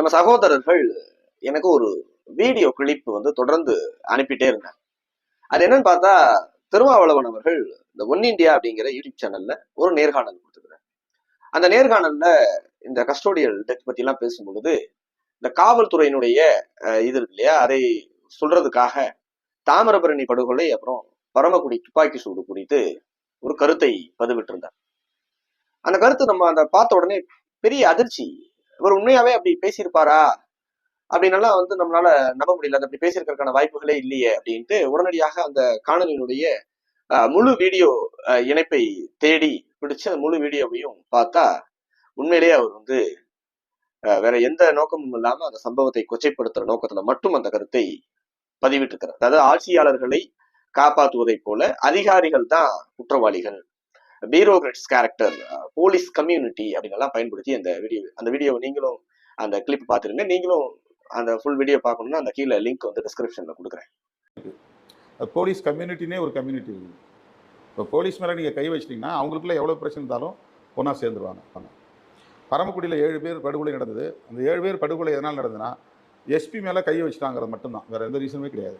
நம்ம சகோதரர்கள் எனக்கு ஒரு வீடியோ கிளிப் வந்து தொடர்ந்து அனுப்பிட்டே இருந்தாங்க. அது என்னன்னு பார்த்தா திருமாவளவன் அவர்கள் இந்த ஒன் இந்தியா அப்படிங்கிற யூடியூப் சேனல்ல ஒரு நேர்காணல் கொடுத்துருக்காரு அந்த நேர்காணல்ல இந்த கஸ்டோடியல் டெத் பத்தி எல்லாம் பேசும்பொழுது இந்த காவல்துறையினுடைய இது இருக்கு இல்லையா அதை சொல்றதுக்காக தாமிரபரணி படுகொலை அப்புறம் பரமக்குடி துப்பாக்கி சூடு குறித்து ஒரு கருத்தை பதிவிட்டிருந்தார். அந்த கருத்து நம்ம அந்த பார்த்த உடனே பெரிய அதிர்ச்சி இவர் உண்மையாவே அப்படி பேசியிருப்பாரா? அப்படின்னலாம் வந்து நம்மளால நம்ப முடியல. அது அப்படி பேசியிருக்கிறதுக்கான வாய்ப்புகளே இல்லையே அப்படின்ட்டு உடனடியாக அந்த காணொலியினுடைய முழு வீடியோ இணைப்பை தேடி பிடிச்சு அந்த முழு வீடியோவையும் பார்த்தா உண்மையிலேயே அவர் வந்து அஹ், வேற எந்த நோக்கமும் இல்லாம அந்த சம்பவத்தை கொச்சைப்படுத்துற நோக்கத்துல மட்டும் அந்த கருத்தை பதிவிட்டிருக்கிறார். அதாவது ஆட்சியாளர்களை காப்பாற்றுவதை போல அதிகாரிகள் தான் குற்றவாளிகள் பியூரோக்ராட்ஸ் கேரக்டர் போலீஸ் கம்யூனிட்டி அப்படின்னெல்லாம் பயன்படுத்தி அந்த வீடியோ அந்த வீடியோவை நீங்களும் அந்த கிளிப் பார்த்துருங்க. நீங்களும் அந்த ஃபுல் வீடியோ பார்க்கணும்னா அந்த கீழே லிங்க் வந்து டிஸ்கிரிப்ஷனில் கொடுக்குறேன். போலீஸ் கம்யூனிட்டினே ஒரு கம்யூனிட்டி இருக்குது இப்போ போலீஸ் மேலே நீங்கள் கை வச்சிட்டிங்கன்னா அவங்களுக்குள்ள எவ்வளோ பிரச்சனை இருந்தாலும் ஒன்றா சேர்ந்துருவாங்க. பரமக்குடியில் ஏழு பேர் படுகொலை நடந்தது. அந்த ஏழு பேர் படுகொலை எதனால் நடந்ததுன்னா எஸ்பி மேலே கை வச்சுட்டாங்கிறது மட்டும்தான். வேறு எந்த ரீசனுமே கிடையாது.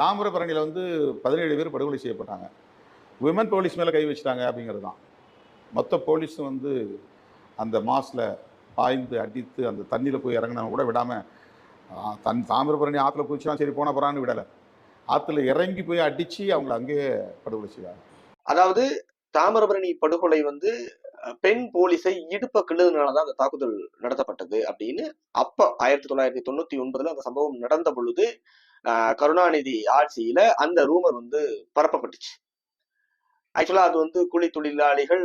தாமிரபரணியில் வந்து பதினேழு பேர் படுகொலை செய்யப்பட்டாங்க. விமன் போலீஸ் மேலே கை வச்சிட்டாங்க அப்படிங்கிறது தான் மொத்த போலீஸும் வந்து அந்த மாஸில் பாய்ந்து அடித்து அந்த தண்ணியில் போய் இறங்கினவங்க கூட விடாமல் தன் தாமிரபரணி ஆற்றுல குதிச்சுனா சரி போன போகிறான்னு விடலை. ஆற்றுல இறங்கி போய் அடித்து அவங்கள அங்கேயே படுகொலை செய்வாங்க. அதாவது தாமிரபரணி படுகொலை வந்து பெண் போலீஸை இடுப்ப கிள்ளுனாலதான் அந்த தாக்குதல் நடத்தப்பட்டது அப்படின்னு அப்ப ஆயிரத்தி தொள்ளாயிரத்தி தொண்ணூத்தி ஒன்பதுல அந்த சம்பவம் நடந்த பொழுது கருணாநிதி ஆட்சியில அந்த ரூமர் வந்து பரப்பப்பட்டுச்சு. ஆக்சுவலா அது வந்து கூலி தொழிலாளிகள்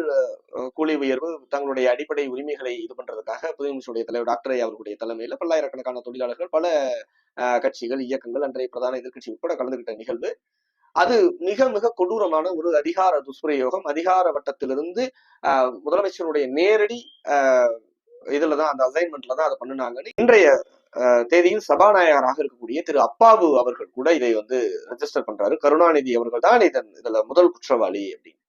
கூலி உயர்வு தங்களுடைய அடிப்படை உரிமைகளை இது பண்றதுக்காக புதுமிசுடைய தலைவர் டாக்டர் அவர்களுடைய தலைமையில பல்லாயிரக்கணக்கான தொழிலாளர்கள் பல அஹ், கட்சிகள் இயக்கங்கள் அன்றைய பிரதான எதிர்கட்சி உட்பட கலந்துகிட்ட நிகழ்வு. அது மிக மிக கொடூரமான ஒரு அதிகார துஷ்பிரயோகம். அதிகார வட்டத்திலிருந்து ஆஹ், முதலமைச்சருடைய நேரடி ஆஹ், இதுலதான் அந்த அசைன்மெண்ட்ல தான் அதை பண்ணினாங்கன்னு இன்றைய தேதியில் சபாநாயகராக இருக்கக்கூடிய திரு அப்பாவு அவர்கள் கூட இதை வந்து ரெஜிஸ்டர் பண்றாரு. கருணாநிதி அவர்கள் தான் இதன் இதுல முதல் குற்றவாளி அப்படின்னு.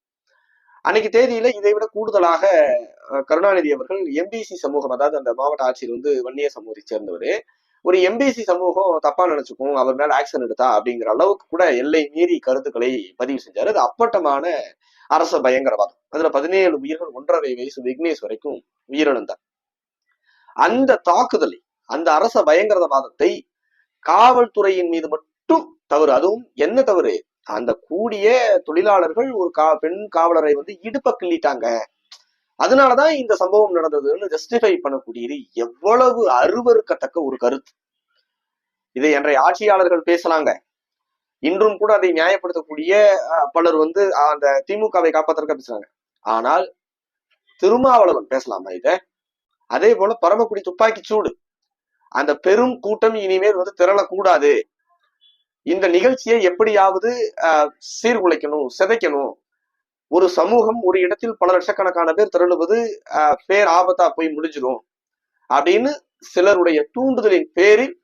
அன்னைக்கு தேதியில இதை விட கூடுதலாக கருணாநிதி அவர்கள் எம்பிசி சமூகம் அதாவது அந்த மாவட்ட ஆட்சியில் வந்து வன்னிய சமூகத்தை சேர்ந்தவர். ஒரு எம்பிசி சமூகம் தப்பா நினைச்சுக்கும் அவர் மேல ஆக்ஷன் எடுத்தா அப்படிங்கிற அளவுக்கு கூட எல்லை மீறி கருத்துக்களை பதிவு செஞ்சாரு. அது அப்பட்டமான அரச பயங்கரவாதம். அதுல பதினேழு உயிர்கள் ஒன்றரை வயசு விக்னேஷ் வரைக்கும் உயிரிழந்தார். அந்த தாக்குதலை அந்த அரச பயங்கரவாதத்தை காவல்துறையின் மீது மட்டும் தவறு. அதுவும் என்ன தவறு? அந்த கூடிய தொழிலாளர்கள் ஒரு கா பெண் காவலரை வந்து இடுப்ப கிள்ளிட்டாங்க. அதனாலதான் இந்த சம்பவம் நடந்ததுன்னு ஜஸ்டிஃபை பண்ணக்கூடியது எவ்வளவு அருவருக்கத்தக்க ஒரு கருத்து. இதை என்றைய ஆட்சியாளர்கள் பேசலாங்க. இன்றும் கூட அதை நியாயப்படுத்தக்கூடிய பலர் வந்து அந்த திமுகவை காப்பாற்றுறதுக்கு பேசுறாங்க. ஆனால் திருமாவளவன் பேசலாமா இத? அதே போல பரமக்குடி துப்பாக்கி சூடு. அந்த பெரும் கூட்டம் இனிமேல் வந்து திரளக்கூடாது. இந்த நிகழ்ச்சியை எப்படியாவது அஹ், சீர்குலைக்கணும் சிதைக்கணும். ஒரு சமூகம் ஒரு இடத்தில் பல லட்சக்கணக்கான பேர் திரளுவது அஹ், பேர் ஆபத்தா போய் முடிஞ்சிடும் அப்படின்னு சிலருடைய தூண்டுதலின் பேரில்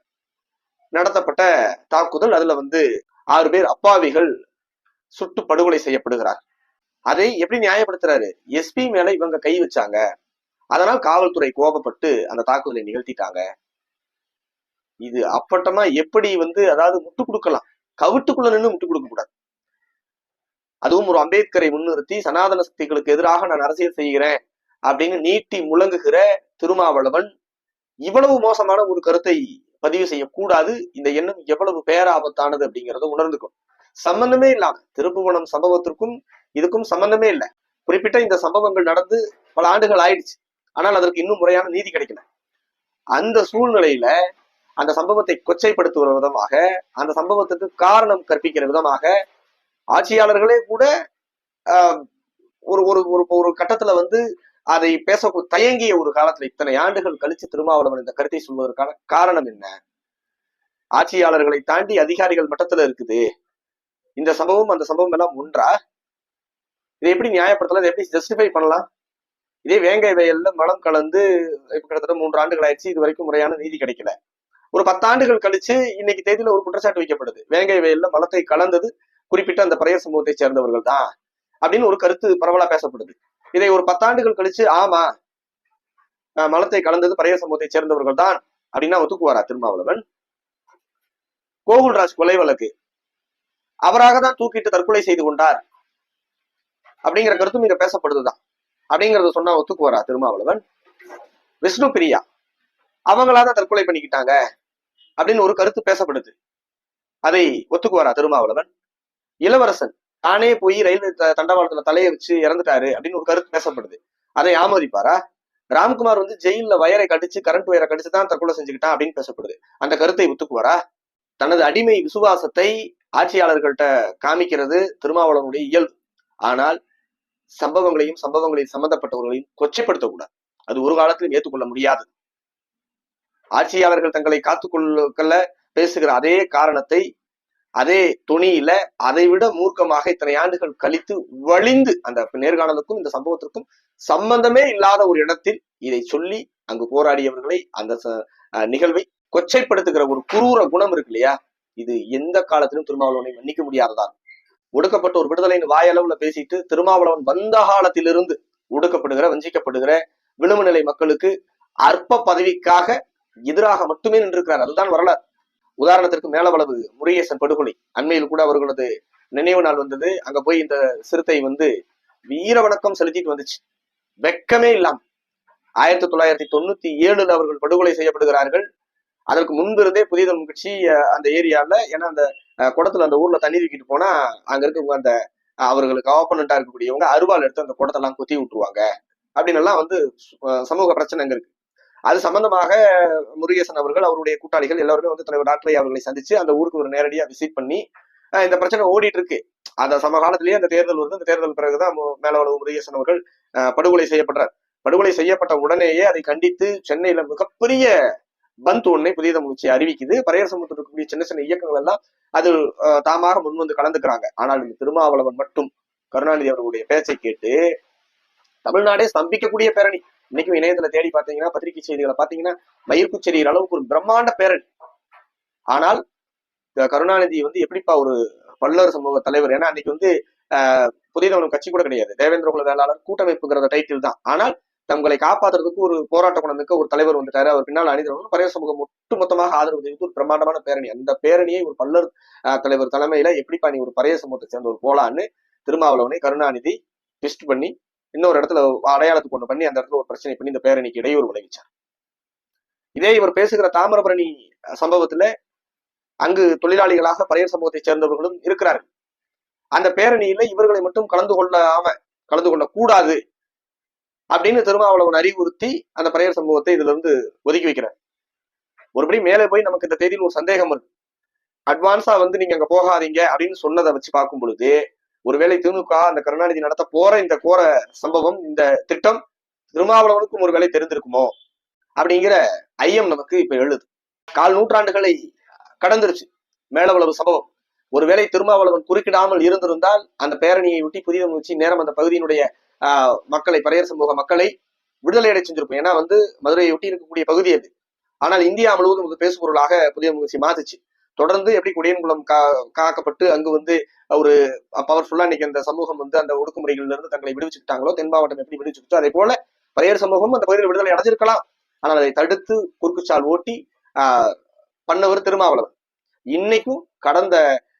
நடத்தப்பட்ட தாக்குதல். அதுல வந்து ஆறு பேர் அப்பாவிகள் சுட்டு படுகொலை செய்யப்படுகிறார் அதை எப்படி நியாயப்படுத்துறாரு? எஸ்பி மேல இவங்க கை வச்சாங்க. அதனால் காவல்துறை கோபப்பட்டு அந்த தாக்குதலை நிகழ்த்திட்டாங்க. இது அப்பட்டமா எப்படி வந்து அதாவது முட்டு கொடுக்கலாம். கவிட்டுக்குள்ள நின்று முட்டு கொடுக்க கூடாது. அதுவும் ஒரு அம்பேத்கரை முன்னிறுத்தி சனாதன சக்திகளுக்கு எதிராக நான் அரசியல் செய்கிறேன் அப்படின்னு நீட்டி முழங்குகிற திருமாவளவன் இவ்வளவு மோசமான ஒரு கருத்தை பதிவு செய்யக்கூடாது. இந்த எண்ணம் எவ்வளவு பேராபத்தானது அப்படிங்கிறத உணர்ந்துக்கும் சம்பந்தமே இல்லாம திருப்புவனம் சம்பவத்திற்கும் இதுக்கும் சம்பந்தமே இல்லை. குறிப்பிட்ட இந்த சம்பவங்கள் நடந்து பல ஆண்டுகள் ஆயிடுச்சு. ஆனால் அதற்கு இன்னும் முறையான நீதி கிடைக்கல. அந்த சூழ்நிலையில அந்த சம்பவத்தை கொச்சைப்படுத்துகிற விதமாக அந்த சம்பவத்துக்கு காரணம் கற்பிக்கிற விதமாக ஆட்சியாளர்களே கூட ஆஹ், ஒரு ஒரு ஒரு ஒரு கட்டத்துல வந்து அதை பேச தயங்கிய ஒரு காலத்துல இத்தனை ஆண்டுகள் கழிச்சு திருமாவளவன் இந்த கருத்தை சொல்வதற்கான காரணம் என்ன? ஆட்சியாளர்களை தாண்டி அதிகாரிகள் மட்டத்துல இருக்குது. இந்த சம்பவம் அந்த சம்பவம் எல்லாம் ஒன்றா? இதை எப்படி நியாயப்படுத்தலாம்? இதை எப்படி ஜஸ்டிஃபை பண்ணலாம்? இதே வேங்கை வயல்ல மலம் கலந்து கிட்டத்தட்ட மூன்று ஆண்டுகள் ஆயிடுச்சு இது வரைக்கும் முறையான நீதி கிடைக்கல. ஒரு பத்தாண்டுகள் கழிச்சு இன்னைக்கு தேதியில ஒரு குற்றச்சாட்டு வைக்கப்படுது. வேங்கை வயல்ல மலத்தை கலந்தது குறிப்பிட்ட அந்த பறையர் சமூகத்தை சேர்ந்தவர்கள் தான் அப்படின்னு ஒரு கருத்து பரவலா பேசப்படுது. இதை ஒரு பத்தாண்டுகள் கழிச்சு ஆமா மலத்தை கலந்தது பரைய சமூகத்தை சேர்ந்தவர்கள் தான் அப்படின்னா ஒத்துக்குவாரா திருமாவளவன்? கோகுல்ராஜ் கொலை வழக்கு. அவராக தான் தூக்கிட்டு தற்கொலை செய்து கொண்டார் அப்படிங்கிற கருத்தும் இங்க பேசப்படுதுதான். அப்படிங்கறத சொன்னா ஒத்துக்குவாரா திருமாவளவன்? விஷ்ணு பிரியா அவங்களா தான் தற்கொலை பண்ணிக்கிட்டாங்க. அப்படின்னு ஒரு கருத்து பேசப்படுது. அதை ஒத்துக்குவாரா திருமாவளவன்? இளவரசன் தானே போய் ரயில்வே த- தண்டவாளத்துல தலையை வச்சு இறந்துட்டாரு அப்படின்னு ஒரு கருத்து பேசப்படுது. அதை ஆமோதிப்பாரா? ராம்குமார் வந்து ஜெயில்ல வயரை கடிச்சு கரண்ட் வயரை கடிச்சு தான் தற்கொலை செஞ்சுக்கிட்டான் அப்படின்னு பேசப்படுது. அந்த கருத்தை ஒத்துக்குவாரா? தனது அடிமை விசுவாசத்தை ஆட்சியாளர்கள்ட்ட காமிக்கிறது திருமாவளவனுடைய இயல்பு. ஆனால் சம்பவங்களையும் சம்பவங்களில் சம்பந்தப்பட்டவர்களையும் கொச்சைப்படுத்தக்கூடாது. அது ஒரு காலத்திலும் ஏற்றுக்கொள்ள முடியாது ஆட்சியாளர்கள் தங்களை காத்துக்கொள்ள பேசுகிற அதே காரணத்தை அதே துணியில அதை விட மூர்க்கமாக இத்தனை ஆண்டுகள் கழித்து வழிந்து அந்த நேர்காணலுக்கும் இந்த சம்பவத்திற்கும் சம்பந்தமே இல்லாத ஒரு இடத்தில் இதை சொல்லி அங்கு போராடியவர்களை அந்த ச- அஹ் நிகழ்வை கொச்சைப்படுத்துகிற ஒரு குரூர குணம் இருக்கு இல்லையா? இது எந்த காலத்திலும் திருமாவளவனை மன்னிக்க முடியாததான் ஒடுக்கப்பட்ட ஒரு விடுதலையின் வாயளவுல பேசிட்டு திருமாவளவன் வந்த காலத்திலிருந்து ஒடுக்கப்படுகிற வஞ்சிக்கப்படுகிற விளிம்பு நிலை மக்களுக்கு அற்ப பதவிக்காக எதிராக மட்டுமே நின்றிருக்கிறார். அதுதான் வரலாறு உதாரணத்திற்கு மேலவளவு முருகேசன் படுகொலை. அண்மையில் கூட அவர்களது நினைவு நாள் வந்தது. அங்க போய் இந்த சிறுத்தை வந்து வீர வணக்கம் செலுத்திட்டு வந்துச்சு. வெக்கமே இல்லாம. ஆயிரத்தி தொள்ளாயிரத்தி தொண்ணூத்தி ஏழுல அவர்கள் படுகொலை செய்யப்படுகிறார்கள். அதற்கு முன்பிருந்தே புதிய தமிழ் கட்சி அந்த ஏரியால ஏன்னா அந்த குடத்துல அந்த ஊர்ல தண்ணி தூக்கிட்டு போனா அங்க இருக்கவங்க அந்த அவர்களுக்கு ஆப்பனண்டா இருக்கக்கூடியவங்க அருவாள் எடுத்து அந்த குடத்தெல்லாம் குத்தி விட்டுருவாங்க. அப்படின்னு எல்லாம் வந்து சமூக பிரச்சனை அங்க இருக்கு. அது சம்பந்தமாக முருகேசன் அவர்கள் அவருடைய கூட்டாளிகள் எல்லாருமே வந்து தலைவர் டாக்டரை அவர்களை சந்திச்சு அந்த ஊருக்கு ஒரு நேரடியா விசிட் பண்ணி இந்த பிரச்சனை ஓடிட்டு இருக்கு அந்த சமகாலத்திலேயே அந்த தேர்தல் வருது. அந்த தேர்தல் பிறகுதான் மேலவளவு முருகேசன் அவர்கள் அஹ், படுகொலை செய்யப்படுறார் படுகொலை செய்யப்பட்ட உடனேயே அதை கண்டித்து சென்னையில மிகப்பெரிய பந்த் ஒன்னை புதிய முயற்சி அறிவிக்குது. பரையர் சமூகத்தில் இருக்கக்கூடிய சின்ன சின்ன இயக்கங்கள் எல்லாம் அதில் அஹ், தாமாக முன்வந்து கலந்துக்கிறாங்க. ஆனால் இந்த திருமாவளவன் மட்டும் கருணாநிதி அவர்களுடைய பேச்சை கேட்டு தமிழ்நாடே ஸ்தம்பிக்கக்கூடிய பேரணி. இன்னைக்கும் இணையத்துல தேடி பார்த்தீங்கன்னா பத்திரிகை செய்திகளை பார்த்தீங்கன்னா மயிர்குச்செறிகிற அளவுக்கு ஒரு பிரம்மாண்ட பேரணி ஆனால் கருணாநிதி வந்து எப்படிப்பா ஒரு பல்லர் சமூக தலைவர்? ஏன்னா அன்னைக்கு வந்து ஆஹ், புதிய கட்சி கூட கிடையாது. தேவேந்திர குல வேளாளர் கூட்டமைப்புங்கிற டைட்டில் தான். ஆனால் தங்களை காப்பாத்துறதுக்கு ஒரு போராட்ட குணமிக்க ஒரு தலைவர் வந்துட்டாரு. அவர் பின்னால் அணிந்தவர்கள் பழைய சமூகம் ஒட்டுமொத்தமாக ஆதரவு தெரிவித்து ஒரு பிரம்மாண்டமான பேரணி. அந்த பேரணியை ஒரு பல்லர் தலைவர் தலைமையில எப்படிப்பா நீ ஒரு பரைய சமூகத்தை சேர்ந்த ஒரு போலான்னு திருமாவளவனை கருணாநிதி ட்விஸ்ட் பண்ணி இன்னொரு இடத்துல அடையாளத்துக்கு கொண்டு பண்ணி அந்த இடத்துல ஒரு பிரச்சனை பண்ணி இந்த பேரணிக்கு இடையூறு விளைவிச்சார். இதே இவர் பேசுகிற தாமிரபரணி சம்பவத்துல அங்கு தொழிலாளிகளாக பரையர் சமூகத்தை சேர்ந்தவர்களும் இருக்கிறார்கள். அந்த பேரணியில இவர்களை மட்டும் கலந்து கொள்ளாம கலந்து கொள்ள கூடாது அப்படின்னு திருமாவளவன் அறிவுறுத்தி அந்த பரையர் சமூகத்தை இதுல இருந்து ஒதுக்கி வைக்கிறார். ஒருபடி மேலே போய் நமக்கு இந்த தேதியில் ஒரு சந்தேகம் வருது. அட்வான்ஸா வந்து நீங்க அங்க போகாதீங்க அப்படின்னு சொன்னதை வச்சு பார்க்கும் பொழுது ஒருவேளை திமுக அந்த கருணாநிதி நடத்த போற இந்த கோர சம்பவம் இந்த திட்டம் திருமாவளவனுக்கும் ஒருவேளை தெரிந்திருக்குமோ அப்படிங்கிற ஐயம் நமக்கு இப்ப எழுது. கால் நூற்றாண்டுகளை கடந்துருச்சு மேலவளவு சம்பவம். ஒருவேளை திருமாவளவன் குறுக்கிடாமல் இருந்திருந்தால் அந்த பேரணியை ஒட்டி புதிய முயற்சி நேரம் அந்த பகுதியினுடைய ஆஹ், மக்களை பரையர் சமூக மக்களை விடுதலை அடை செஞ்சிருக்கும் ஏன்னா வந்து மதுரையை ஒட்டி இருக்கக்கூடிய பகுதி அது. ஆனால் இந்தியா முழுவதும் இது பேசுபொருளாக புதிய முயற்சி மாத்துச்சு தொடர்ந்து எப்படி குடியன்குளம் கா காக்கப்பட்டு அங்கு வந்து ஒரு பவர்ஃபுல்லா இன்னைக்கு அந்த சமூகம் வந்து அந்த ஒடுக்குமுறைகள்ல இருந்து தங்களை விடுவிச்சுக்கிட்டாங்களோ தென் மாவட்டம் எப்படி விடுவிச்சுக்கிட்டோ அதே போல பரையர் சமூகம் அந்த பகுதியில் விடுதலை அடைஞ்சிருக்கலாம். ஆனால் அதை தடுத்து குறுக்குச்சால் ஓட்டி ஆஹ், பண்ணவர் திருமாவளவன். இன்னைக்கும் கடந்த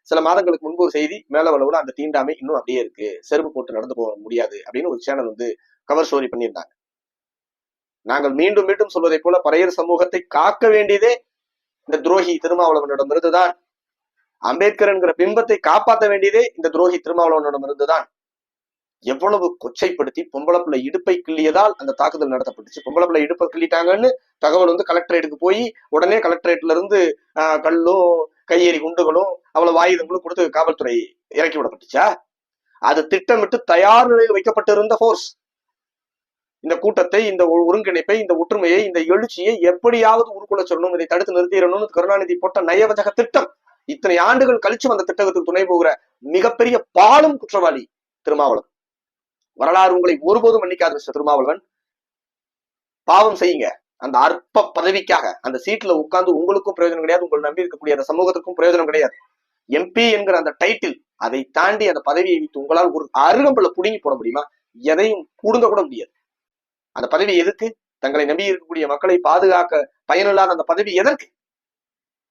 சில மாதங்களுக்கு முன்பு ஒரு செய்தி மேலவளவுல அந்த தீண்டாமை இன்னும் அப்படியே இருக்கு. செருப்பு போட்டு நடந்து போக முடியாது அப்படின்னு ஒரு சேனல் வந்து கவர் ஸ்டோரி பண்ணியிருந்தாங்க. நாங்கள் மீண்டும் மீண்டும் சொல்வதை போல பறையர் சமூகத்தை காக்க வேண்டியதே இந்த துரோகி திருமாவளவனிடம் இருந்துதான். அம்பேத்கர் என்கிற பிம்பத்தை காப்பாற்ற வேண்டியதே இந்த துரோகி திருமாவளவனிடம் இருந்துதான். எவ்வளவு கொச்சைப்படுத்தி பொம்பளை பிள்ளை இடுப்பை கிள்ளியதால் அந்த தாக்குதல் நடத்தப்பட்டுச்சு. பொம்பளை பிள்ளை இடுப்பை கிள்ளிட்டாங்கன்னு தகவல் வந்து கலெக்டரேட்டுக்கு போய் உடனே கலெக்டரேட்ல இருந்து ஆஹ், கல்லும் கையெறி குண்டுகளும் அவ்வளவு ஆயுதங்களும் கொடுத்து காவல்துறை இறக்கி விடப்பட்டுச்சா? அது திட்டமிட்டு தயார் நிலையில் வைக்கப்பட்டிருந்த போர்ஸ் இந்த கூட்டத்தை இந்த ஒருங்கிணைப்பை இந்த ஒற்றுமையை இந்த எழுச்சியை எப்படியாவது உருக்குள்ள சொல்லணும் இதை தடுத்து நிறுத்திடணும்னு கருணாநிதி போட்ட நயவஜக திட்டம். இத்தனை ஆண்டுகள் கழிச்சு அந்த திட்டத்துக்கு துணை போகிற மிகப்பெரிய பாலும் குற்றவாளி திருமாவளவன். வரலாறு உங்களை ஒருபோதும் மன்னிக்காத மிஸ்டர் திருமாவளவன். பாவம் செய்யுங்க. அந்த அற்ப பதவிக்காக அந்த சீட்ல உட்கார்ந்து உங்களுக்கும் பிரயோஜனம் கிடையாது உங்களை நம்பி இருக்கக்கூடிய அந்த சமூகத்துக்கும் பிரயோஜனம் கிடையாது. எம்பி என்கிற அந்த டைட்டில் அதை தாண்டி அந்த பதவியை வைத்து உங்களால் ஒரு அருகம்புல புடுங்கி போட முடியுமா? எதையும் புடுங்க கூட முடியாது. அந்த பதவி எதுக்கு தங்களை நம்பி இருக்கக்கூடிய மக்களை பாதுகாக்க பயனில்லாத அந்த பதவி எதற்கு?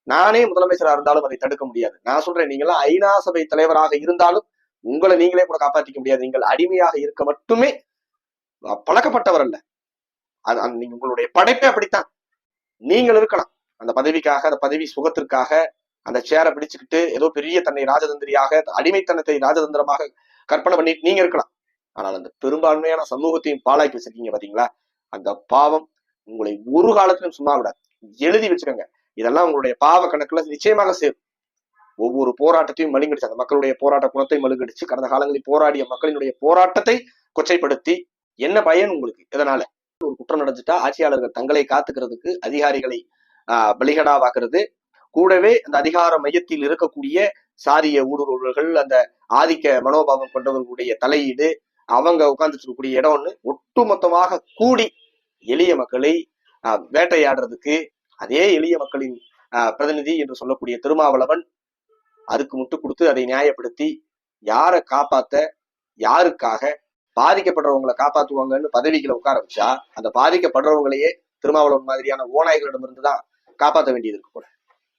நானே முதலமைச்சரா இருந்தாலும் அதை தடுக்க முடியாது. நான் சொல்றேன் நீங்களாம் ஐநா சபை தலைவராக இருந்தாலும் உங்களை நீங்களே கூட காப்பாற்றிக்க முடியாது. நீங்கள் அடிமையாக இருக்க மட்டுமே பழக்கப்பட்டவர் அல்ல. அது அந்த நீங்க உங்களுடைய படைப்பே அப்படித்தான். நீங்கள் இருக்கலாம். அந்த பதவிக்காக அந்த பதவி சுகத்திற்காக அந்த சேரை பிடிச்சுக்கிட்டு ஏதோ பெரிய தன்னை ராஜதந்திரியாக அடிமைத்தனத்தை ராஜதந்திரமாக கற்பனை பண்ணிட்டு நீங்க இருக்கலாம். ஆனால் அந்த பெரும்பான்மையான சமூகத்தையும் பாலாக்கி வச்சிருக்கீங்க பாத்தீங்களா? அந்த பாவம் உங்களை ஒரு காலத்திலும் சும்மா விடாது எழுதி வச்சுக்கோங்க. இதெல்லாம் உங்களுடைய பாவ கணக்குல நிச்சயமாக சேரும். ஒவ்வொரு போராட்டத்தையும் மழுங்கடிச்சு அந்த மக்களுடைய போராட்ட குணத்தை மழுங்கடிச்சு கடந்த காலங்களில் போராடிய மக்களினுடைய போராட்டத்தை கொச்சைப்படுத்தி என்ன பயன் உங்களுக்கு? இதனால ஒரு குற்றம் நடந்துட்டா ஆட்சியாளர்கள் தங்களை காத்துக்கிறதுக்கு அதிகாரிகளை ஆஹ் பலிகடாவாக்குறது. கூடவே அந்த அதிகார மையத்தில் இருக்கக்கூடிய சாரிய ஊடுருவல்கள் அந்த ஆதிக்க மனோபாவம் கொண்டவர்களுடைய தலையீடு அவங்க உட்கார்ந்துட்டு இருக்கக்கூடிய இடம்னு ஒட்டுமொத்தமாக கூடி எளிய மக்களை வேட்டையாடுறதுக்கு அதே எளிய மக்களின் ஆஹ் பிரதிநிதி என்று சொல்லக்கூடிய திருமாவளவன் அதுக்கு முட்டு கொடுத்து அதை நியாயப்படுத்தி யாரை காப்பாத்த யாருக்காக பாதிக்கப்படுறவங்களை காப்பாத்துவாங்கன்னு பதவிகளை உட்கார வச்சா அந்த பாதிக்கப்படுறவங்களையே திருமாவளவன் மாதிரியான ஓநாய்களிடமிருந்து தான் காப்பாற்ற வேண்டியது இருக்கு கூட